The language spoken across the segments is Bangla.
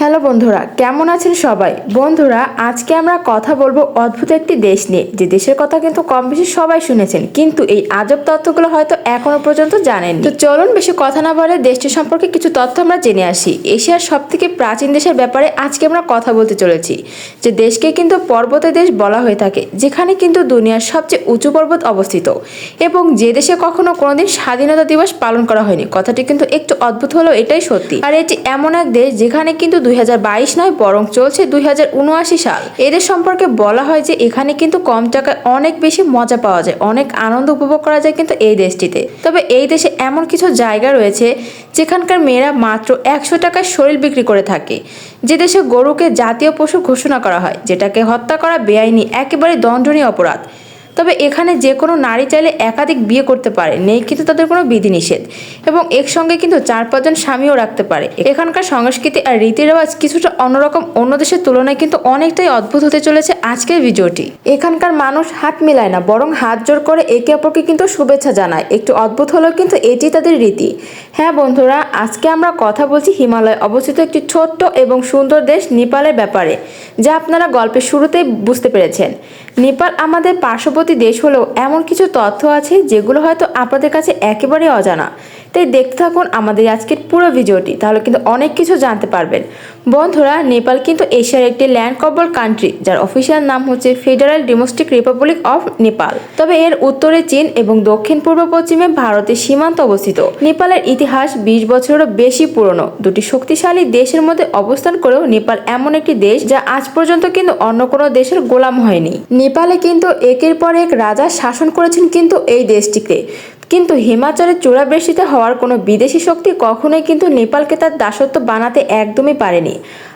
হ্যালো বন্ধুরা, কেমন আছেন সবাই? বন্ধুরা, আজকে আমরা কথা বলব অদ্ভুত একটি দেশ নিয়ে। যে দেশের কথা কিন্তু কম বেশি সবাই শুনেছেন, কিন্তু এই আজব তথ্যগুলো হয়তো এখনও পর্যন্ত জানেন তো চলুন বেশি কথা না বলে দেশটি সম্পর্কে কিছু তথ্য আমরা জেনে আসি। এশিয়ার সব থেকে প্রাচীন দেশের ব্যাপারে আজকে আমরা কথা বলতে চলেছি, যে দেশকে কিন্তু পর্বতের দেশ বলা হয়ে থাকে, যেখানে কিন্তু দুনিয়ার সবচেয়ে উঁচু পর্বত অবস্থিত। এবং যে দেশে কখনো কোনোদিন স্বাধীনতা দিবস পালন করা হয়নি। কথাটি কিন্তু একটু অদ্ভুত হলেও এটাই সত্যি। আর এটি এমন এক দেশ যেখানে কিন্তু দুই নয়, বরং চলছে দু হাজার উনআশি সাল। এদের সম্পর্কে বলা হয় যে এখানে কিন্তু কম টাকায় অনেক বেশি মজা পাওয়া যায়, অনেক আনন্দ উপভোগ করা যায় কিন্তু এই দেশটিতে। তবে এই দেশে এমন কিছু জায়গা রয়েছে যেখানকার মেয়েরা মাত্র একশো টাকায় শরীর বিক্রি করে থাকে। যে দেশে গরুকে জাতীয় পশু ঘোষণা করা হয়, যেটাকে হত্যা করা বেআইনি, একেবারে দণ্ডনীয় অপরাধ। তবে এখানে যে কোনো নারী চাইলে একাধিক বিয়ে করতে পারে। নেই কিন্তু তাদের কোনো বিধিনিষেধ। এবং একসঙ্গে কিন্তু চার পাঁচজন স্বামীও রাখতে পারে। এখানকার সংস্কৃতি আর রীতি রেওয়াজ কিছুটা অন্যরকম। অন্য দেশের তুলনায় কিন্তু অনেকটাই অদ্ভুত হতে চলেছে আজকের ভিডিওটি। এখানকার মানুষ হাত মিলায় না, বরং হাত জোর করে একে অপরকে কিন্তু শুভেচ্ছা জানায়। একটু অদ্ভুত হলেও কিন্তু এটি তাদের রীতি। হ্যাঁ বন্ধুরা, আজকে আমরা কথা বলছি হিমালয় অবস্থিত একটি ছোট্ট এবং সুন্দর দেশ নেপালের ব্যাপারে, যা আপনারা গল্পের শুরুতেই বুঝতে পেরেছেন। নেপাল আমাদের পার্শ্ববর্তী দেশ হলেও এমন কিছু তথ্য আছে যেগুলো হয়তো আপনাদের কাছে একেবারেই অজানা। তাই দেখতে থাকুন আমাদের আজকের পুরো ভিডিওটি, তাহলে কিন্তু অনেক কিছু জানতে পারবেন। বন্ধুরা, নেপাল কিন্তু এশিয়ার একটি ল্যান্ড কবল কান্ট্রি যার অফিসিয়াল নাম হচ্ছে federal domestic republic of Nepal তবে এর উত্তরে চীন এবং দক্ষিণ পূর্ব পশ্চিমে ভারতের সীমান্ত অবস্থিত। নেপালের ইতিহাস বিশ বছরেরও বেশি পুরনো। দুটি শক্তিশালী দেশের মধ্যে অবস্থান করেও নেপাল এমন একটি দেশ যা আজ পর্যন্ত কিন্তু অন্য কোনো দেশের গোলাম হয়নি। নেপালে কিন্তু একের পর এক রাজা শাসন করেছেন কিন্তু এই দেশটিকে। কিন্তু হিমাচলের চূড়াবেষ্টিত হওয়ার কোনো বিদেশি শক্তি কখনোই কিন্তু নেপালকে তার দাসত্ব বানাতে একদমই পারেনি।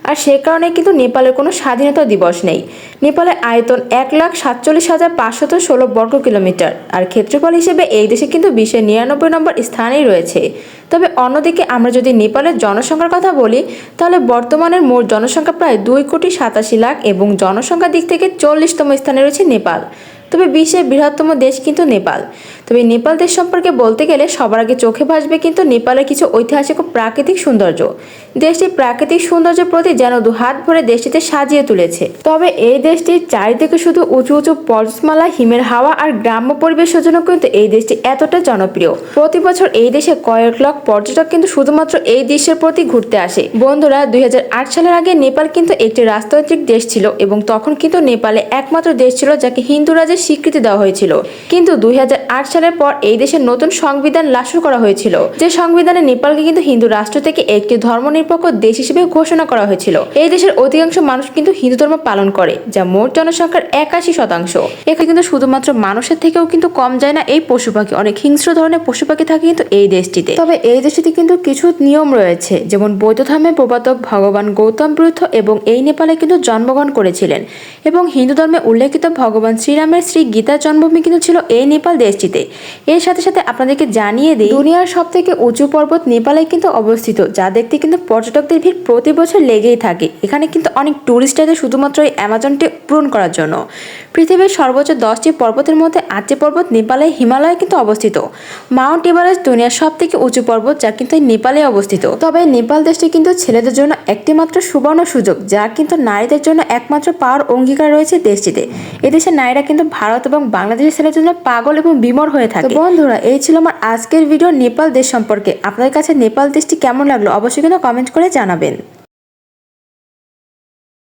আর সে কারণে কিন্তু নেপালের কোনো স্বাধীনতা দিবস নেই। নেপালের আয়তন এক লাখ সাতচল্লিশ হাজার পাঁচশত ষোলো বর্গ কিলোমিটার। আর ক্ষেত্রফল হিসেবে এই দেশে কিন্তু বিশ্বের নিরানব্বই নম্বর স্থানেই রয়েছে। তবে অন্যদিকে আমরা যদি নেপালের জনসংখ্যার কথা বলি, তাহলে বর্তমানের মোট জনসংখ্যা প্রায় দুই কোটি সাতাশি লাখ এবং জনসংখ্যার দিক থেকে চল্লিশতম স্থানে রয়েছে নেপাল। তবে বিশ্বের বৃহত্তম দেশ কিন্তু নেপাল। তবে নেপাল দেশ সম্পর্কে বলতে গেলে সবার আগে চোখে ভাসবে কিন্তু নেপালের কিছু ঐতিহাসিক ও প্রাকৃতিক সৌন্দর্য। দেশটির প্রাকৃতিক সৌন্দর্যের প্রতি যেন দু হাত ভরে দেশটিতে সাজিয়ে তুলেছে। তবে এই দেশটির চারিদিকে শুধু উঁচু উঁচু পর্বতমালা হিমের হাওয়া আর গ্রাম্য পরিবেশের জন্য কিন্তু এই দেশটি এতটা জনপ্রিয়। প্রতি বছর এই দেশে কয়েক লাখ পর্যটক কিন্তু শুধুমাত্র এই দেশের প্রতি ঘুরতে আসে। বন্ধুরা, দুই হাজার আট সালের আগে নেপাল কিন্তু একটি রাজতান্ত্রিক দেশ ছিল এবং তখন কিন্তু নেপালে একমাত্র দেশ ছিল যাকে হিন্দু রাজের স্বীকৃতি দেওয়া হয়েছিল। কিন্তু দুই হাজার আট সালের পর এই দেশের নতুন সংবিধান লাসু করা হয়েছিল। যে সংবিধানে নেপালকে কিন্তু হিন্দু রাষ্ট্র থেকে একটি ধর্মনিরপেক্ষ দেশ হিসেবে ঘোষণা করা হয়েছিল। এই দেশের অধিকাংশ মানুষ কিন্তু হিন্দু ধর্ম পালন করে, যা মোট জনসংখ্যার একাশি শতাংশ। এখানে কিন্তু শুধুমাত্র মানুষের থেকেও কিন্তু কম যায় না এই পশু পাখি। অনেক হিংস্র ধরনের পশু পাখি থাকে কিন্তু এই দেশটিতে। তবে এই দেশটিতে কিন্তু কিছু নিয়ম রয়েছে, যেমন বৌদ্ধ ধর্মের প্রবাদক ভগবান গৌতম বুদ্ধ এবং এই নেপালে কিন্তু জন্মগ্রহণ করেছিলেন। এবং হিন্দু ধর্মে উল্লেখিত ভগবান শ্রীরামের শ্রী গীতার জন্মভূমি কিন্তু ছিল এই নেপাল দেশটিতে। এর সাথে সাথে আপনাদেরকে জানিয়ে দিই, দুনিয়ার সব থেকে উঁচু পর্বত নেপালে কিন্তু অবস্থিত, যা দেখতে কিন্তু পর্যটকদের ভিড় প্রতি বছর লেগেই থাকে। এখানে কিন্তু অনেক টুরিস্ট আছে শুধুমাত্র এই অ্যামাজনটি পূরণ করার জন্য। পৃথিবীর সর্বোচ্চ দশটি পর্বতের মধ্যে আটটি পর্বত নেপালে হিমালয়ে কিন্তু অবস্থিত। মাউন্ট এভারেস্ট দুনিয়ার সব থেকে উঁচু পর্বত, যা কিন্তু নেপালে অবস্থিত। তবে নেপাল দেশটি কিন্তু ছেলেদের জন্য একটি মাত্র সুবর্ণ সুযোগ, যা কিন্তু নারীদের জন্য একমাত্র পাওয়ার অঙ্গীকার রয়েছে দেশটিতে। এদেশের নারীরা কিন্তু ভারত এবং বাংলাদেশের ছেলের জন্য পাগল এবং বিমর হয়ে থাকে। তো বন্ধুরা এই ছিল আমার আজকের ভিডিও নেপাল দেশ সম্পর্কে। আপনার কাছে নেপাল দেশটি কেমন লাগল অবশ্যই কিন্তু কমেন্ট করে জানাবেন।